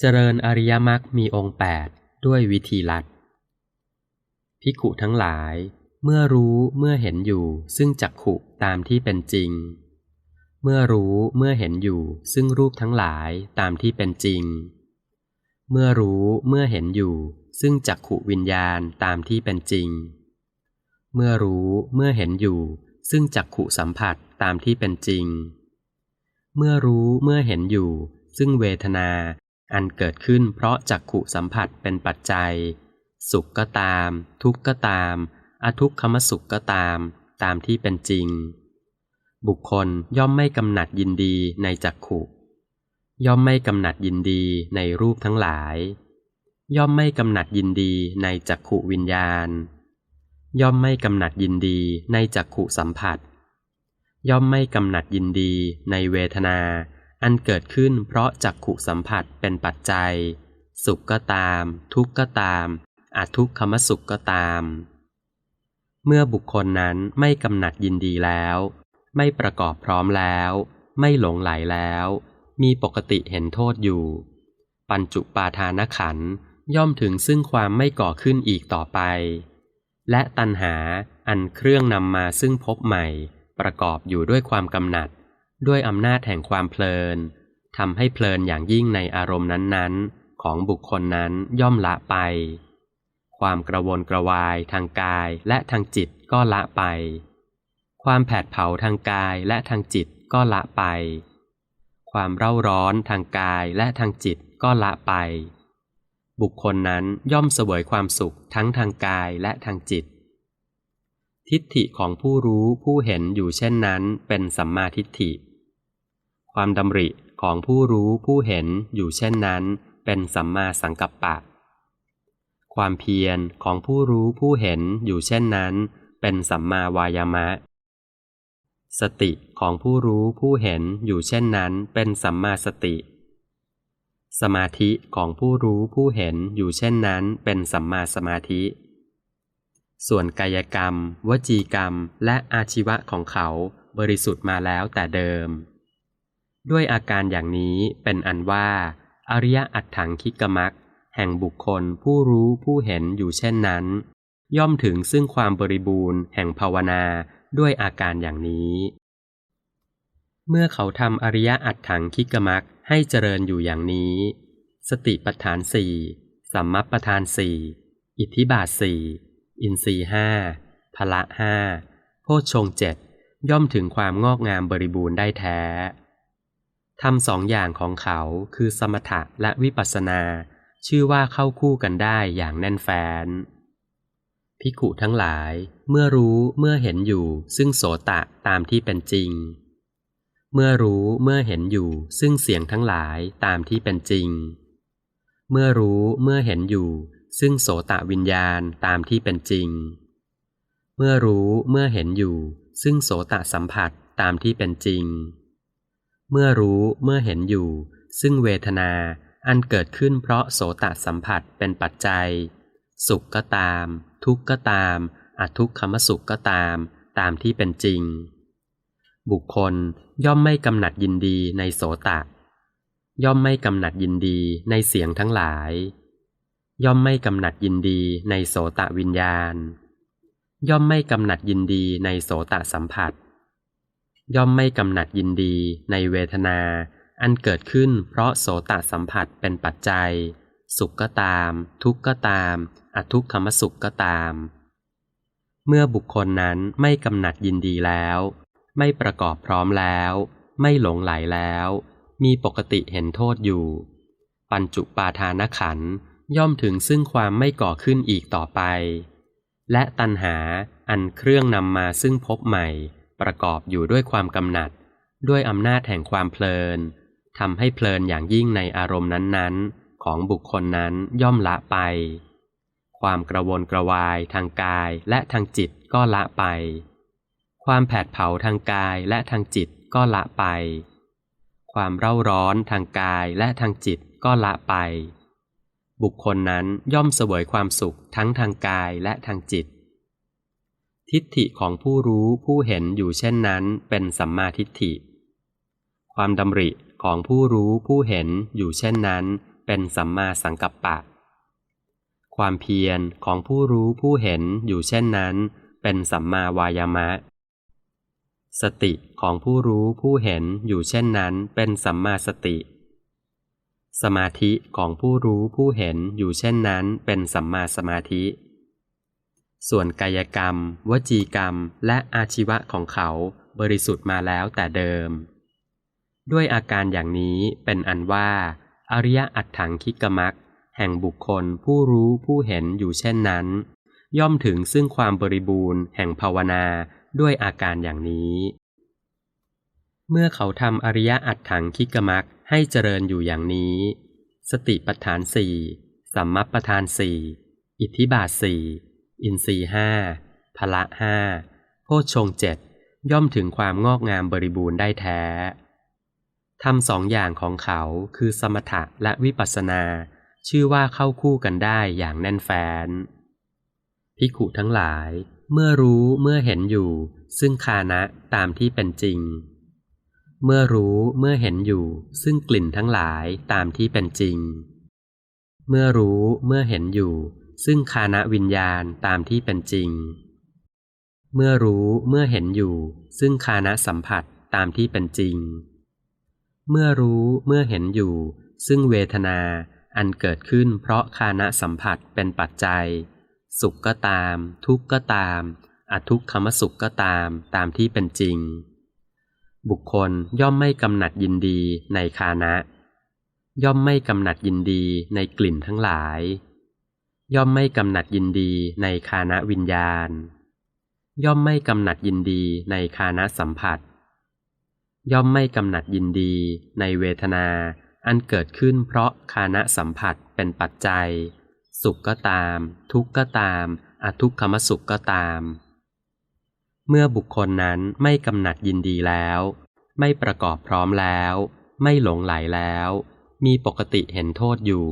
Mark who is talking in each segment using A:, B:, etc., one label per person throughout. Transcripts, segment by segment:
A: เจริญอริยมรรคมีองค์แปดด้วยวิธีลัดภิกุทั้งหลาย เมื่อรู้เมื่อเห็นอยู่ซึ่งจักขุตามที่เป็นจริง เมื่อรู้เมื่อเห็นอยู่ซึ่งรูปทั้งหลายตามที่เป็นจริง เมื่อรู้เมื่อเห็นอยู่ซึ่งจักขุวิญญาณตามที่เป็นจริง เมื่อรู้เมื่อเห็นอยู่ซึ่งจักขุสัมผัสตามที่เป็นจริง เมื่อรู้เมื่อเห็นอยู่ซึ่งเวทนา อันเกิดขึ้นเพราะจักขุสัมผัสเป็นปัจจัย สุขก็ตาม ทุกข์ก็ตาม อทุกขมสุขก็ตาม ตามที่เป็นจริง บุคคลย่อมไม่กำหนัดยินดีในจักขุย่อมไม่กำหนัดยินดีในรูปทั้งหลาย ย่อมไม่กำหนัดยินดีในจักขุวิญญาณ ย่อมไม่กำหนัดยินดีในจักขุสัมผัส ย่อมไม่กำหนัดยินดีในเวทนา อันเกิดขึ้นเพราะจักขุสัมผัสเป็นปัจจัย สุขก็ตาม ทุกข์ก็ตามอาทุกขมสุขก็ตาม เมื่อบุคคลนั้นไม่กำหนัดยินดีแล้ว ไม่ประกอบพร้อมแล้ว ไม่หลงไหลแล้ว มีปกติเห็นโทษอยู่ ปัญจุปาทานขันย่อมถึงซึ่งความไม่ก่อขึ้นอีกต่อไป และตัณหาอันเครื่องนำมาซึ่งพบใหม่ ประกอบอยู่ด้วยความกำหนัด ด้วยอำนาจแห่งความเพลินทำให้เพลินอย่างยิ่งในอารมณ์นั้นๆ ของบุคคลนั้นย่อมละไป ความกระวนกระวายทางกายและทางจิตก็ละไป ความแผดเผาทางกายและทางจิตก็ละไป ความเร่าร้อนทางกายและทางจิตก็ละไป บุคคลนั้นย่อมเสวยความสุขทั้งทางกายและทางจิต ทิฏฐิของผู้รู้ผู้เห็นอยู่เช่นนั้นเป็นสัมมาทิฏฐิ ความดำริของผู้รู้ผู้เห็นอยู่เช่นนั้น เป็นสัมมาสังกัปปะ ความเพียรของผู้รู้ผู้เห็นอยู่เช่นนั้น เป็นสัมมาวายามะ สติของผู้รู้ผู้เห็นอยู่เช่นนั้น เป็นสัมมาสติ สมาธิของผู้รู้ผู้เห็นอยู่เช่นนั้น เป็นสัมมาสมาธิ ส่วนกายกรรม วจีกรรม และอาชีวะของเขาบริสุทธิ์มาแล้วแต่เดิม ด้วยอาการอย่างนี้เป็นอันว่า อริยอัตถังคิกมักแห่งบุคคลผู้รู้ผู้เห็นอยู่เช่นนั้น ย่อมถึงซึ่งความบริบูรณ์แห่งภาวนาด้วยอาการอย่างนี้ เมื่อเขาทำอริยอัตถังคิกมักให้เจริญอยู่อย่างนี้ สติปัฏฐานสี่สัมมัปปทานสี่อิทธิบาทสี่อินทรีห้าพละห้าโพชฌงเจ็ดย่อมถึงความงอกงามบริบูรณ์ได้แท้ ทำสองอย่างของเขาคือสมถะและวิปัสสนา ชื่อว่าเข้าคู่กันได้อย่างแน่นแฟ้นพิขุทั้งหลายเมื่อรู้เมื่อเห็นอยู่ซึ่งโสตะตามที่เป็นจริง เมื่อรู้เมื่อเห็นอยู่ซึ่งเสียงทั้งหลายตามที่เป็นจริง เมื่อรู้เมื่อเห็นอยู่ซึ่งโสตะวิญญาณตามที่เป็นจริง เมื่อรู้เมื่อเห็นอยู่ซึ่งโสตะสัมผัสตามที่เป็นจริง เมื่อรู้เมื่อเห็นอยู่ ซึ่งเวทนาอันเกิดขึ้นเพราะโสตสัมผัสเป็นปัจจัย สุขก็ตาม ทุกข์ก็ตามอทุกขมสุขก็ตาม ตามที่เป็นจริง บุคคลย่อมไม่กำหนัดยินดีในโสตะ ย่อมไม่กำหนัดยินดีในเสียงทั้งหลาย ย่อมไม่กำหนัดยินดีในโสตะวิญญาณ ย่อมไม่กำหนัดยินดีในโสตะสัมผัส ย่อมไม่กำหนัดยินดีในเวทนา อันเกิดขึ้นเพราะโสตสัมผัสเป็นปัจจัย สุขก็ตาม ทุกข์ก็ตาม อทุกขมสุขก็ตาม เมื่อบุคคลนั้นไม่กำหนัดยินดีแล้ว ไม่ประกอบพร้อมแล้ว ไม่หลงไหลแล้ว มีปกติเห็นโทษอยู่ ปัญจุปาทานขันย่อมถึงซึ่งความไม่ก่อขึ้นอีกต่อไป และตัณหาอันเครื่องนำมาซึ่งพบใหม่ ประกอบอยู่ด้วยความกำหนัด ด้วยอำนาจแห่งความเพลินทำให้เพลินอย่างยิ่งในอารมณ์นั้นๆ ของบุคคลนั้นย่อมละไป ความกระวนกระวายทางกายและทางจิตก็ละไป ความแผดเผาทางกายและทางจิตก็ละไป ความเร่าร้อนทางกายและทางจิตก็ละไป บุคคลนั้นย่อมเสวยความสุขทั้งทางกายและทางจิต ทิฏฐิของผู้รู้ผู้เห็นอยู่เช่นนั้นเป็นสัมมาทิฏฐิ ความดำริของผู้รู้ผู้เห็นอยู่เช่นนั้น เป็นสัมมาสังกัปปะ ความเพียรของผู้รู้ผู้เห็นอยู่เช่นนั้น เป็นสัมมาวายามะ สติของผู้รู้ผู้เห็นอยู่เช่นนั้น เป็นสัมมาสติ สมาธิของผู้รู้ผู้เห็นอยู่เช่นนั้น เป็นสัมมาสมาธิ ส่วนกายกรรม วจีกรรม และอาชีวะของเขาบริสุทธิ์มาแล้วแต่เดิม ด้วยอาการอย่างนี้เป็นอันว่า อริยอัตถังคิกมักแห่งบุคคลผู้รู้ผู้เห็นอยู่เช่นนั้น ย่อมถึงซึ่งความบริบูรณ์แห่งภาวนาด้วยอาการอย่างนี้ เมื่อเขาทำอริยอัตถังคิกมักให้เจริญอยู่อย่างนี้ สติปัฏฐานสี่สัมมัปปทานสี่อิทธิบาทสี่ อินทรีห้าพละห้าโพชฌงเจ็ดย่อมถึงความงอกงามบริบูรณ์ได้แท้ทำสองอย่างของเขาคือสมถะและวิปัสสนา ชื่อว่าเข้าคู่กันได้อย่างแน่นแฟ้นพิขุทั้งหลาย เมื่อรู้เมื่อเห็นอยู่ ซึ่งคานะตามที่เป็นจริง เมื่อรู้เมื่อเห็นอยู่ ซึ่งกลิ่นทั้งหลายตามที่เป็นจริง เมื่อรู้เมื่อเห็นอยู่ ซึ่งคานะวิญญาณตามที่เป็นจริง เมื่อรู้เมื่อเห็นอยู่ ซึ่งคานะสัมผัสตามที่เป็นจริง เมื่อรู้เมื่อเห็นอยู่ ซึ่งเวทนาอันเกิดขึ้นเพราะคานะสัมผัสเป็นปัจจัย สุขก็ตาม ทุกข์ก็ตาม อทุกขมสุขก็ตามตามที่เป็นจริง บุคคลย่อมไม่กำหนัดยินดีในคานะ ย่อมไม่กำหนัดยินดีในกลิ่นทั้งหลาย ย่อมไม่กำหนัดยินดีในคานะวิญญาณ ย่อมไม่กำหนัดยินดีในคานะสัมผัส ย่อมไม่กำหนัดยินดีในเวทนาอันเกิดขึ้นเพราะคานะสัมผัสเป็นปัจจัย สุขก็ตาม ทุกข์ก็ตาม อทุกขมสุขก็ตาม เมื่อบุคคลนั้นไม่กำหนัดยินดีแล้ว ไม่ประกอบพร้อมแล้ว ไม่หลงไหลแล้ว มีปกติเห็นโทษอยู่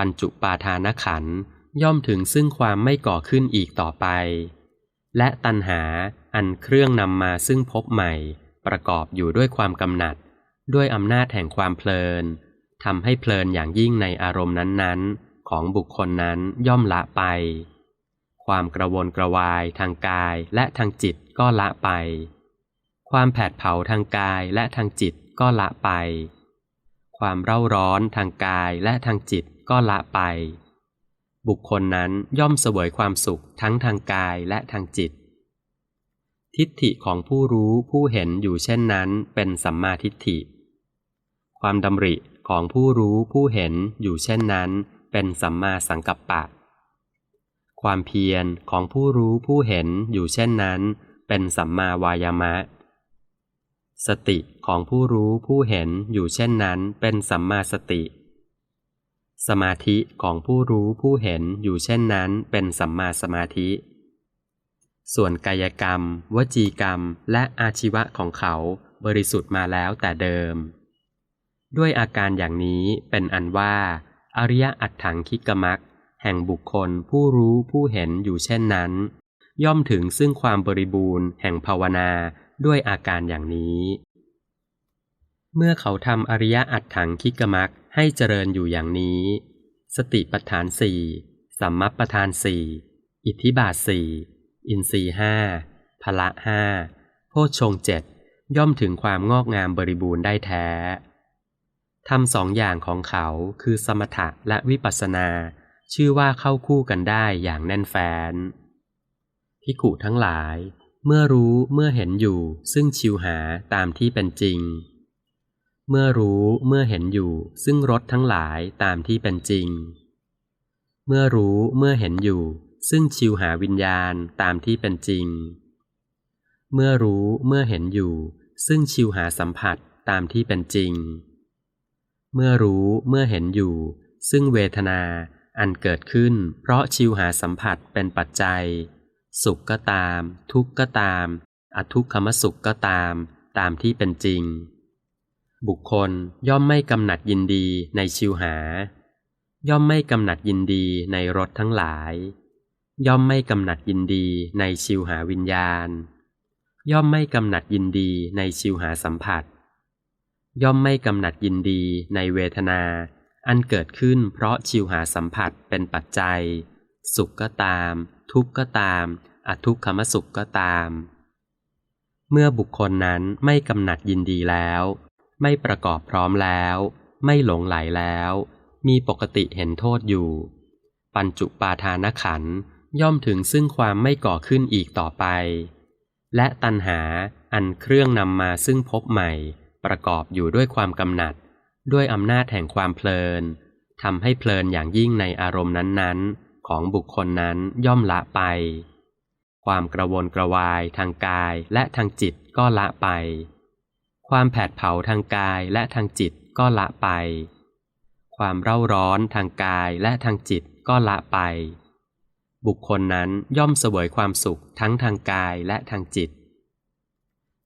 A: ปัญจุปาทานขันย่อมถึงซึ่งความไม่ก่อขึ้นอีกต่อไป และตัณหาอันเครื่องนำมาซึ่งพบใหม่ ประกอบอยู่ด้วยความกำหนัด ด้วยอำนาจแห่งความเพลินทำให้เพลินอย่างยิ่งในอารมณ์นั้นๆ ของบุคคลนั้นย่อมละไป ความกระวนกระวายทางกายและทางจิตก็ละไป ความแผดเผาทางกายและทางจิตก็ละไป ความเร่าร้อนทางกายและทางจิต ก็ละไป บุคคลนั้นย่อมเสวยความสุขทั้งทางกายและทางจิต ทิฏฐิของผู้รู้ผู้เห็นอยู่เช่นนั้นเป็นสัมมาทิฏฐิ ความดำริของผู้รู้ผู้เห็นอยู่เช่นนั้น เป็นสัมมาสังกัปปะ ความเพียรของผู้รู้ผู้เห็นอยู่เช่นนั้น เป็นสัมมาวายามะ สติของผู้รู้ผู้เห็นอยู่เช่นนั้น เป็นสัมมาสติ สมาธิของผู้รู้ผู้เห็นอยู่เช่นนั้นเป็นสัมมาสมาธิ ส่วนกายกรรม วจีกรรม และอาชีวะของเขาบริสุทธิ์มาแล้วแต่เดิม ด้วยอาการอย่างนี้เป็นอันว่า อริยอัตถังคิกมักแห่งบุคคลผู้รู้ผู้เห็นอยู่เช่นนั้น ย่อมถึงซึ่งความบริบูรณ์แห่งภาวนาด้วยอาการอย่างนี้ เมื่อเขาทำอริยอัตถังคิกมักให้เจริญอยู่อย่างนี้ สติปัฏฐานสี่สัมมัปปทานสี่อิทธิบาทสี่อินทรีห้าพละห้าโพชฌงเจ็ดย่อมถึงความงอกงามบริบูรณ์ได้แท้ทำสองอย่างของเขาคือสมถะและวิปัสสนา ชื่อว่าเข้าคู่กันได้อย่างแน่นแฟ้นพิกุทั้งหลาย เมื่อรู้เมื่อเห็นอยู่ซึ่งชิวหาตามที่เป็นจริง เมื่อรู้เมื่อเห็นอยู่ ซึ่งรสทั้งหลายตามที่เป็นจริง เมื่อรู้เมื่อเห็นอยู่ ซึ่งชิวหาวิญญาณตามที่เป็นจริง เมื่อรู้เมื่อเห็นอยู่ ซึ่งชิวหาสัมผัสตามที่เป็นจริง เมื่อรู้เมื่อเห็นอยู่ ซึ่งเวทนาอันเกิดขึ้น เพราะชิวหาสัมผัสเป็นปัจจัย สุขก็ตาม ทุกข์ก็ตาม อทุกขมสุขก็ตาม ตามที่เป็นจริง บุคคลย่อมไม่กำหนัดยินดีในชิวหา ย่อมไม่กำหนัดยินดีในรสทั้งหลาย ย่อมไม่กำหนัดยินดีในชิวหาวิญญาณ ย่อมไม่กำหนัดยินดีในชิวหาสัมผัส ย่อมไม่กำหนัดยินดีในเวทนา อันเกิดขึ้นเพราะชิวหาสัมผัสเป็นปัจจัย สุขก็ตาม ทุกข์ก็ตาม อทุกขมสุขก็ตาม เมื่อบุคคลนั้นไม่กำหนัดยินดีแล้ว ไม่ประกอบพร้อมแล้ว ไม่หลงไหลแล้ว มีปกติเห็นโทษอยู่ ปัญจุปาทานขันย่อมถึงซึ่งความไม่ก่อขึ้นอีกต่อไป และตัณหาอันเครื่องนำมาซึ่งพบใหม่ ประกอบอยู่ด้วยความกำหนัด ด้วยอำนาจแห่งความเพลินทำให้เพลินอย่างยิ่งในอารมณ์นั้นๆ ของบุคคลนั้นย่อมละไป ความกระวนกระวายทางกายและทางจิตก็ละไป ความแผดเผาทางกายและทางจิตก็ละไป ความเร่าร้อนทางกายและทางจิตก็ละไป บุคคลนั้นย่อมเสวยความสุขทั้งทางกายและทางจิต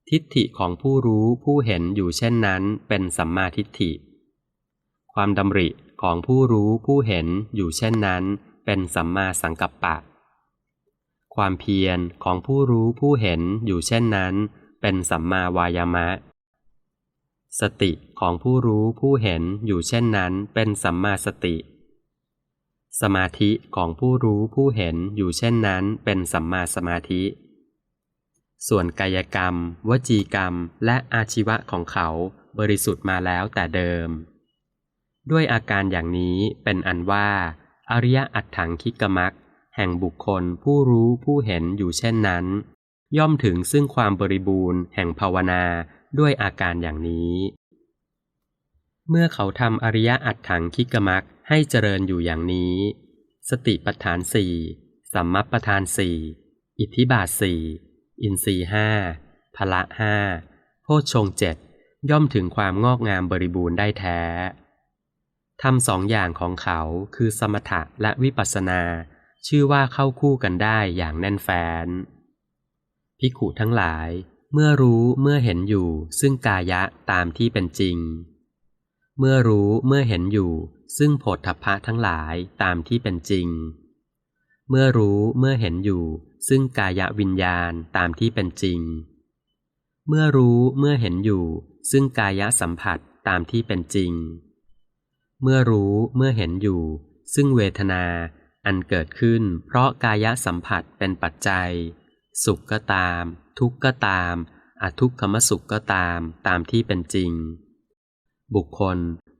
A: ทิฏฐิของผู้รู้ผู้เห็นอยู่เช่นนั้นเป็นสัมมาทิฏฐิ ความดำริของผู้รู้ผู้เห็นอยู่เช่นนั้น เป็นสัมมาสังกัปปะ ความเพียรของผู้รู้ผู้เห็นอยู่เช่นนั้น เป็นสัมมาวายามะ สติของผู้รู้ผู้เห็นอยู่เช่นนั้นเป็นสัมมาสติ สมาธิของผู้รู้ผู้เห็นอยู่เช่นนั้นเป็นสัมมาสมาธิ ส่วนกายกรรม วจีกรรม และอาชีวะของเขาบริสุทธิ์มาแล้วแต่เดิม ด้วยอาการอย่างนี้เป็นอันว่า อริยอัตถังคิกมักแห่งบุคคลผู้รู้ผู้เห็นอยู่เช่นนั้น ย่อมถึงซึ่งความบริบูรณ์แห่งภาวนา ด้วยอาการอย่างนี้ เมื่อเขาทำอริยอัตถังคิกมักให้เจริญอยู่อย่างนี้ สติปัฏฐานสี่สัมมัปปทานสี่อิทธิบาทสี่อินทรีห้าพละห้าโพชฌงเจ็ดย่อมถึงความงอกงามบริบูรณ์ได้แท้ทำสองอย่างของเขาคือสมถะและวิปัสสนา ชื่อว่าเข้าคู่กันได้อย่างแน่นแฟ้นพิขุทั้งหลาย เมื่อรู้เมื่อเห็นอยู่ ซึ่งกายะตามที่เป็นจริง เมื่อรู้เมื่อเห็นอยู่ ซึ่งโผฏฐัพพะทั้งหลายตามที่เป็นจริง เมื่อรู้เมื่อเห็นอยู่ ซึ่งกายะวิญญาณตามที่เป็นจริง เมื่อรู้เมื่อเห็นอยู่ ซึ่งกายะสัมผัสตามที่เป็นจริง เมื่อรู้เมื่อเห็นอยู่ ซึ่งเวทนาอันเกิดขึ้น เพราะกายะสัมผัสเป็นปัจจัย สุขก็ตาม ทุกข์ก็ตาม อทุกขมสุขก็ตามตามที่เป็นจริง บุคคล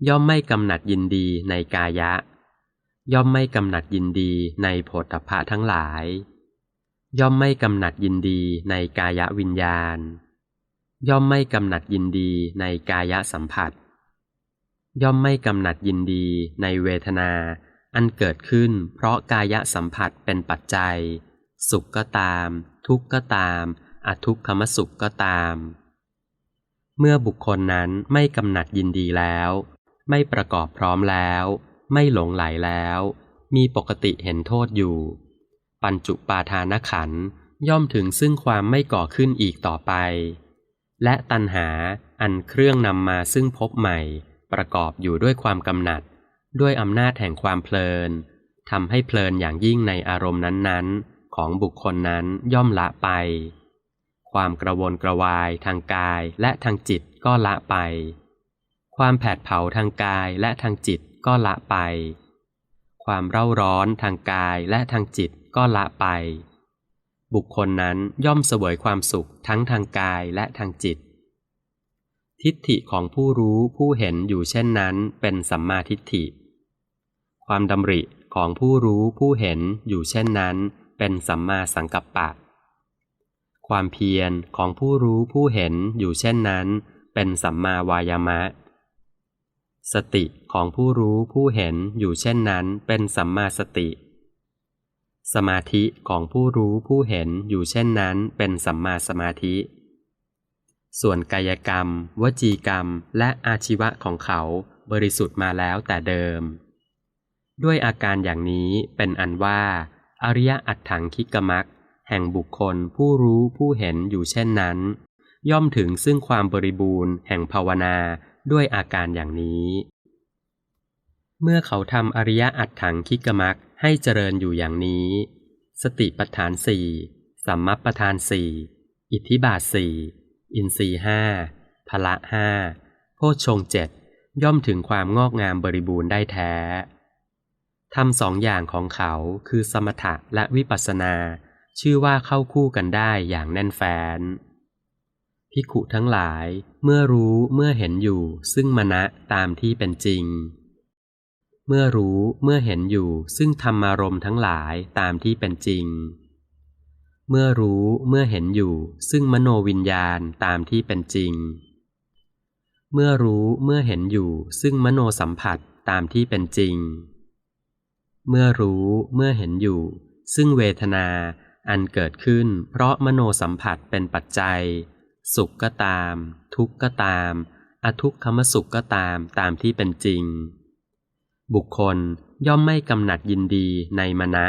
A: ย่อมไม่กำหนัดยินดีในกายะ ย่อมไม่กำหนัดยินดีในโผฏฐัพพะทั้งหลาย ย่อมไม่กำหนัดยินดีในกายะวิญญาณ ย่อมไม่กำหนัดยินดีในกายะสัมผัส ย่อมไม่กำหนัดยินดีในเวทนา อันเกิดขึ้นเพราะกายะสัมผัสเป็นปัจจัย สุขก็ตาม ทุกข์ก็ตาม อทุกขมสุขก็ตาม เมื่อบุคคลนั้นไม่กำหนัดยินดีแล้ว ไม่ประกอบพร้อมแล้ว ไม่หลงไหลแล้ว มีปกติเห็นโทษอยู่ ปัญจุปาทานขันย่อมถึงซึ่งความไม่ก่อขึ้นอีกต่อไป และตัณหาอันเครื่องนำมาซึ่งพบใหม่ ประกอบอยู่ด้วยความกำหนัด ด้วยอำนาจแห่งความเพลินทำให้เพลินอย่างยิ่งในอารมณ์นั้นๆ ของบุคคลนั้นย่อมละไป ความกระวนกระวาย ทางกายและทางจิตก็ละไป ความแผดเผาทางกายและทางจิตก็ละไป ความเร่าร้อนทางกายและทางจิตก็ละไป บุคคลนั้นย่อมเสวยความสุขทั้งทางกายและทางจิต ทิฏฐิของผู้รู้ผู้เห็นอยู่เช่นนั้นเป็นสัมมาทิฏฐิ ความดำริของผู้รู้ผู้เห็นอยู่เช่นนั้นเป็นสัมมาสังกัปปะ ความเพียรของผู้รู้ผู้เห็นอยู่เช่นนั้น เป็นสัมมาวายามะ สติของผู้รู้ผู้เห็นอยู่เช่นนั้น เป็นสัมมาสติ สมาธิของผู้รู้ผู้เห็นอยู่เช่นนั้น เป็นสัมมาสมาธิ ส่วนกายกรรม วจีกรรม และอาชีวะของเขาบริสุทธิ์มาแล้วแต่เดิม ด้วยอาการอย่างนี้เป็นอันว่า อริยอัตถังคิกมัก แห่งบุคคลผู้รู้ผู้เห็นอยู่เช่นนั้น ย่อมถึงซึ่งความบริบูรณ์แห่งภาวนาด้วยอาการอย่างนี้ เมื่อเขาทำอริยอัตถังคิกมักให้เจริญอยู่อย่างนี้ สติปัฏฐานสี่สัมมัปทานสี่อิทธิบาทสี่อินทรีห้าพละห้าโพชงเจ็ดย่อมถึงความงอกงามบริบูรณ์ได้แท้ทำสองอย่างของเขาคือสมถะและวิปัสสนา ชื่อว่าเข้าคู่กันได้อย่างแน่นแฟ้นภิกขุทั้งหลายเมื่อรู้เมื่อเห็นอยู่ ซึ่งมณะตามที่เป็นจริง เมื่อรู้เมื่อเห็นอยู่ ซึ่งธรรมารมณ์ทั้งหลายตามที่เป็นจริง เมื่อรู้เมื่อเห็นอยู่ ซึ่งมโนวิญญาณตามที่เป็นจริง เมื่อรู้เมื่อเห็นอยู่ ซึ่งมโนสัมผัสตามที่เป็นจริง เมื่อรู้เมื่อเห็นอยู่ ซึ่งเวทนา อันเกิดขึ้นเพราะมโนสัมผัสเป็นปัจจัย สุขก็ตาม ทุกข์ก็ตาม อทุกขมสุขก็ตามตามที่เป็นจริง บุคคลย่อมไม่กำหนัดยินดีในมณะ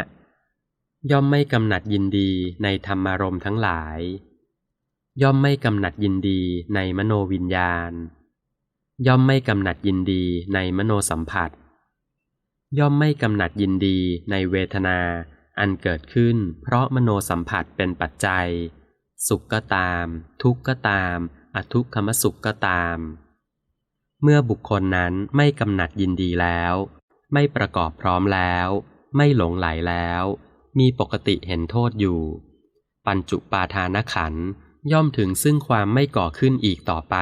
A: ย่อมไม่กำหนัดยินดีในธรรมารมณ์ทั้งหลาย ย่อมไม่กำหนัดยินดีในมโนวิญญาณ ย่อมไม่กำหนัดยินดีในมโนสัมผัส ย่อมไม่กำหนัดยินดีในเวทนา อันเกิดขึ้น เพราะมโนสัมผัสเป็นปัจจัย สุขก็ตาม ทุกข์ก็ตาม อทุกขมสุขก็ตาม เมื่อบุคคลนั้นไม่กำหนัดยินดีแล้ว ไม่ประกอบพร้อมแล้ว ไม่หลงไหลแล้ว มีปกติเห็นโทษอยู่ ปัญจุปาทานขันย่อมถึงซึ่งความไม่ก่อขึ้นอีกต่อไป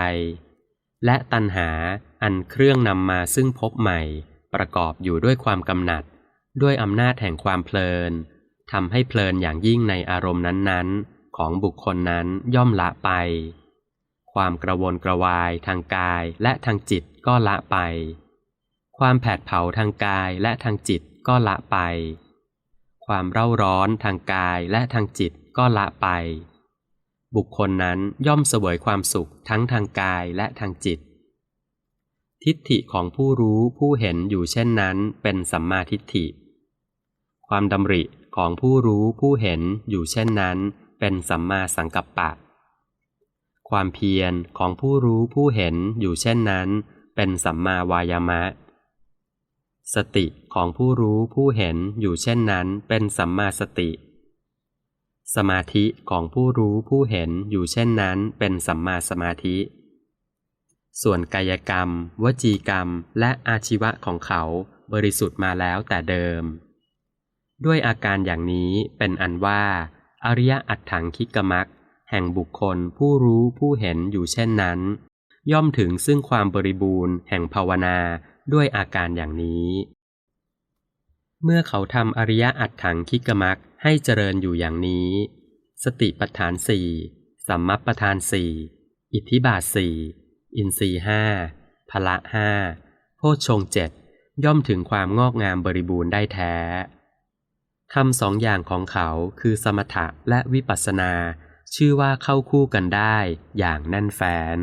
A: และตัณหาอันเครื่องนำมาซึ่งพบใหม่ ประกอบอยู่ด้วยความกำหนัด ด้วยอำนาจแห่งความเพลินทำให้เพลินอย่างยิ่งในอารมณ์นั้นๆ ของบุคคลนั้นย่อมละไป ความกระวนกระวายทางกายและทางจิตก็ละไป ความแผดเผาทางกายและทางจิตก็ละไป ความเร่าร้อนทางกายและทางจิตก็ละไป บุคคลนั้นย่อมเสวยความสุขทั้งทางกายและทางจิต ทิฏฐิของผู้รู้ผู้เห็นอยู่เช่นนั้นเป็นสัมมาทิฏฐิ ความดำริของผู้รู้ผู้เห็นอยู่เช่นนั้น เป็นสัมมาสังกัปปะ ความเพียรของผู้รู้ผู้เห็นอยู่เช่นนั้น เป็นสัมมาวายามะ สติของผู้รู้ผู้เห็นอยู่เช่นนั้น เป็นสัมมาสติ สมาธิของผู้รู้ผู้เห็นอยู่เช่นนั้น เป็นสัมมาสมาธิ ส่วนกายกรรม วจีกรรม และอาชีวะของเขาบริสุทธิ์มาแล้วแต่เดิม ด้วยอาการอย่างนี้เป็นอันว่า อริยอัตถังคิกมักแห่งบุคคลผู้รู้ผู้เห็นอยู่เช่นนั้น ย่อมถึงซึ่งความบริบูรณ์แห่งภาวนาด้วยอาการอย่างนี้ เมื่อเขาทำอริยอัตถังคิกมักให้เจริญอยู่อย่างนี้ สติปัฏฐานสี่สัมมัปปทานสี่อิทธิบาทสี่อินทรีห้าพละห้าโพชฌงเจ็ดย่อมถึงความงอกงามบริบูรณ์ได้แท้ ทำสองอย่างของเขาคือสมถะและวิปัสสนา ชื่อว่าเข้าคู่กันได้อย่างแน่นแฟ้น